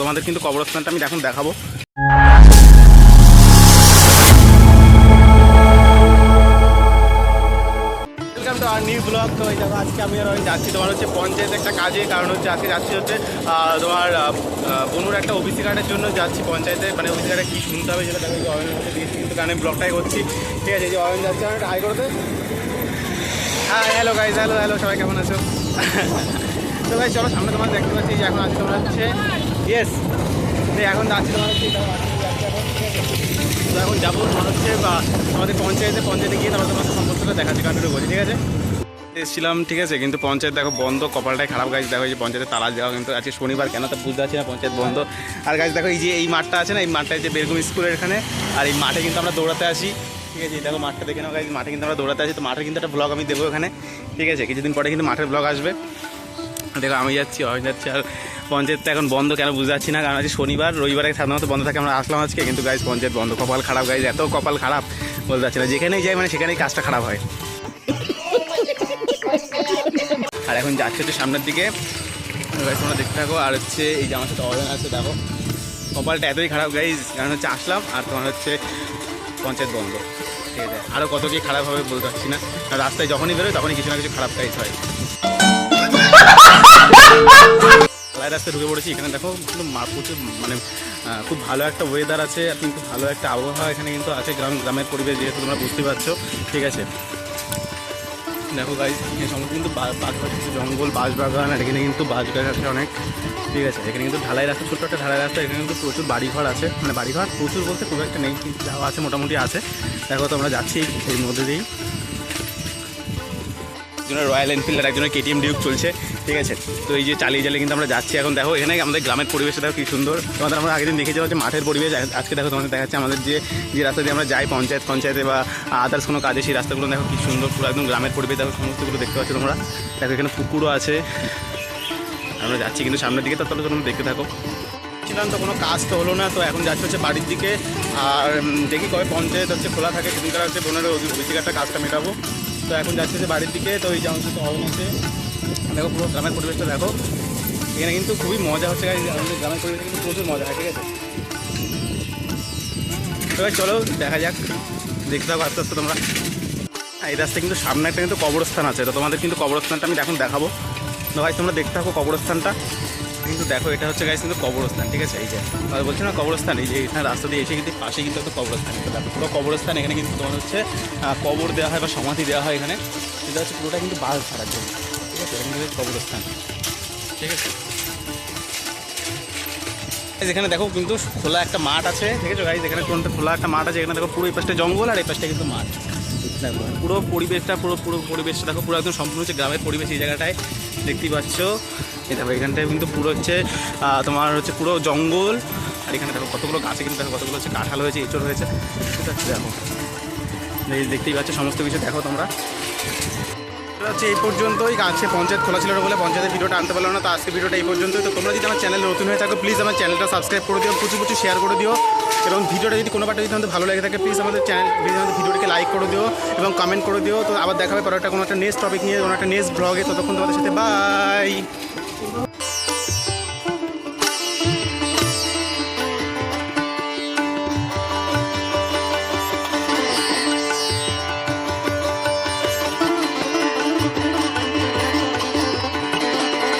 তোমাদের কিন্তু কবরস্থানটা আমি এখন দেখাবো। আর নিউ ব্লগ তো এই আজকে আমি আর যাচ্ছি। তোমার হচ্ছে পঞ্চায়েত একটা কাজে, কারণ হচ্ছে আজকে যাচ্ছি হচ্ছে তোমার বনুর একটা ওবিসি কার্ডের জন্য যাচ্ছি পঞ্চায়েতে। মানে ওবিসি কার্ডে কী শুনতে হবে সেটা দেখো অয়নের কিন্তু গানে ব্লগটাই করছি। ঠিক আছে যে অয়ন যাচ্ছে আমি হাই করতে হ্যাঁ হ্যালো গাইজ হ্যালো হ্যালো সবাই কেমন আছো? তো ভাই, চলো সামনে তোমার দেখতে পাচ্ছি যে এখন আছি তোমার হচ্ছে ইয়েস এখন যাচ্ছি তোমার হচ্ছে? তো এখন যাব তোমার হচ্ছে, বা আমাদের পঞ্চায়েতে পঞ্চায়েতে গিয়ে তারপর তোমার সম্পর্কটা দেখাচ্ছি কন্টিনিউ করছি ঠিক আছে? এসেছিলাম, ঠিক আছে, কিন্তু পঞ্চায়েত দেখো বন্ধ, কপালটাই খারাপ গাছ দেখো যে পঞ্চায়েতে তালা দেওয়া, কিন্তু আজকে শনিবার, কেন তা বুঝতে পারছি না, পঞ্চায়েত বন্ধ। আর গাছ দেখো এই যে এই মাঠটা আছে না, এই মাঠটা যে বেরগুম স্কুলের এখানে, আর এই মাঠে কিন্তু আমরা দৌড়াতে আসি, ঠিক আছে? দেখো মাঠটা দেখে নাও গাইজ মাঠে কিন্তু আমরা দৌড়াতে আসি, তো মাঠে কিন্তু একটা ব্লগ আমি দেবো এখানে, ঠিক আছে? কিছুদিন পরে কিন্তু মাঠের ব্লগ আসবে। দেখো, আমি যাচ্ছি আমি যাচ্ছি, আর পঞ্চায়েতটা এখন বন্ধ, কেন বুঝতে পারছি না, কারণ আজকে শনিবার, রবিবারে সাধারণত বন্ধ থাকে, আমরা আসলাম আজকে, কিন্তু গাইজ পঞ্চায়েত বন্ধ, কপাল খারাপ গাইজ এত কপাল খারাপ, বলতে পারছি না, যেখানেই যাই মানে সেখানেই কাজটা খারাপ হয়। আর এখন যাচ্ছে হচ্ছে সামনের দিকে গাইজ তোমরা দেখতে থাকো, আর হচ্ছে এই যে আমার সাথে অর্ডার আছে, দেখো, কপালটা এতই খারাপ গাইজ কারণ হচ্ছে আসলাম, আর তোমার হচ্ছে পঞ্চায়েত বন্ধ, ঠিক আছে আরও কত কি খারাপ হবে বলতে পারছি না, রাস্তায় যখনই বেরোয়, তখনই কিছু না কিছু খারাপ কাজ হয়। রাস্তায় ঢুকে পড়েছি, এখানে দেখো প্রচুর মানে খুব ভালো একটা ওয়েদার আছে কিন্তু ভালো একটা আবহাওয়া এখানে কিন্তু আছে, গ্রাম গ্রামের পরিবেশ যেহেতু বুঝতে পারছ, ঠিক আছে? দেখো সমস্ত কিন্তু জঙ্গল, বাঁশবাগান, আর এখানে কিন্তু বাঁশ গাছ আছে অনেক, ঠিক আছে? এখানে কিন্তু ঢালাই রাস্তা, ছোট্ট একটা ঢালাই রাস্তা, এখানে কিন্তু প্রচুর বাড়িঘর আছে মানে বাড়িঘর প্রচুর বলতে খুব একটা নেই, কিন্তু আছে মোটামুটি আছে। দেখো তো আমরা যাচ্ছি এর মধ্যে দিয়েই। একজনের রয়্যাল এনফিল্ড আর একজনের কেটিএম ডিউক চলছে, ঠিক আছে? তো এই যে চালিয়ে চালিয়ে কিন্তু আমরা যাচ্ছি। এখন দেখো, এখানে আমাদের গ্রামের পরিবেশটা দেখো কি সুন্দর। তোমাদের আমরা আগের দিন দেখেছি হচ্ছে মাঠের পরিবেশ, আজ- আজকে দেখো তোমাদের দেখাচ্ছে আমাদের যে যে রাস্তা দিয়ে আমরা যাই, পঞ্চায়েত পঞ্চায়েতে বা আদার্স কোনো কাজে, সেই রাস্তাগুলো দেখো কি সুন্দর, পুরো একদম গ্রামের পরিবেশ, দেখো সমস্তগুলো দেখতে পাচ্ছ তোমরা। দেখো এখানে পুকুরও আছে। আমরা যাচ্ছি কিন্তু সামনের দিকে তাহলে তোমরা দেখতে থাকো। ছিলাম তো, কোনো কাজ তো হলো না, তো এখন যাচ্ছে হচ্ছে বাড়ির দিকে। আর দেখি কবে পঞ্চায়েত হচ্ছে খোলা থাকে, সেদিনকার হচ্ছে বোনের একটা কাজটা মেটাবো। তো এখন যাচ্ছে যে বাড়ির দিকে, তো এই যেমন হচ্ছে অরণ আছে। দেখো পুরো গ্রামের পরিবেশটা, দেখো। এখানে কিন্তু খুবই মজা হচ্ছে আমাদের গ্রামের পরিবেশে কিন্তু প্রচুর মজা হয়, ঠিক আছে? তো চলো, দেখা যাক। দেখতে থাকো আস্তে আস্তে তোমরা। এই রাস্তায় কিন্তু সামনে একটা কিন্তু কবরস্থান আছে, তো তোমাদের কিন্তু কবরস্থানটা আমি এখন দেখাবো। তো ভাই তোমরা দেখতে থাকো কবরস্থানটা। কিন্তু দেখো, এটা হচ্ছে গাইস কিন্তু কবরস্থান, ঠিক আছে? এই যে, আর বলছি না কবরস্থান, এই যে এখানে রাস্তা দিয়ে এসে কিন্তু পাশে কিন্তু একটা কবরস্থান তো দেখো, পুরো কবরস্থান, এখানে কিন্তু তোমার হচ্ছে কবর দেওয়া হয় বা সমাধি দেওয়া হয় এখানে। এটা হচ্ছে পুরোটা কিন্তু বাস ছাড়ার জন্য, ঠিক আছে? এখানে কিন্তু কবরস্থান, ঠিক আছে? এখানে দেখো কিন্তু খোলা একটা মাঠ আছে, ঠিক আছে গাইজ এখানে কোনটা খোলা একটা মাঠ আছে, এখানে দেখো পুরো এই পাশটা জঙ্গল আর এই পাশটা কিন্তু মাঠ। পুরো পরিবেশটা, পুরো পুরো পরিবেশটা দেখো, পুরো একদম সম্পূর্ণ হচ্ছে গ্রামের পরিবেশ এই জায়গাটায়। দেখতেই পাচ্ছ। দেখো, এখানটায় কিন্তু পুরো হচ্ছে তোমার হচ্ছে পুরো জঙ্গল। আর এখানে দেখো কতগুলো গাছে কিন্তু দেখো কতগুলো হচ্ছে কাঁঠাল হয়েছে, এঁচড় হয়েছে। ঠিক আছে দেখো দেখতেই পাচ্ছ, সমস্ত কিছু দেখো তোমরা। হচ্ছে এই পর্যন্তই। আজকে পঞ্চায়েত খোলা ছিল বলে পঞ্চায়েতের ভিডিওটা আনতে পারলাম না, তো আজকে ভিডিওটা এই পর্যন্তই। তো তোমরা যদি আমার চ্যানেল নতুন হয়ে থাকো প্লিজ আমার চ্যানেলটা সাবস্ক্রাইব করে দিও, প্রচুর প্রচুর শেয়ার করে দিও। এবং ভিডিওটা যদি কোনো পার্টে যদি তোমাদের ভালো লাগে থাকে প্লিজ আমাদের চ্যানেল প্লিজ আমাদের ভিডিওটিকে লাইক করে দিও এবং কমেন্ট করে দিও। তো আবার দেখাবে পরে একটা কোনো একটা নেক্সট টপিক নিয়ে, কোনো একটা নেক্সট ব্লগে ততক্ষণ তোমাদের সাথে বাই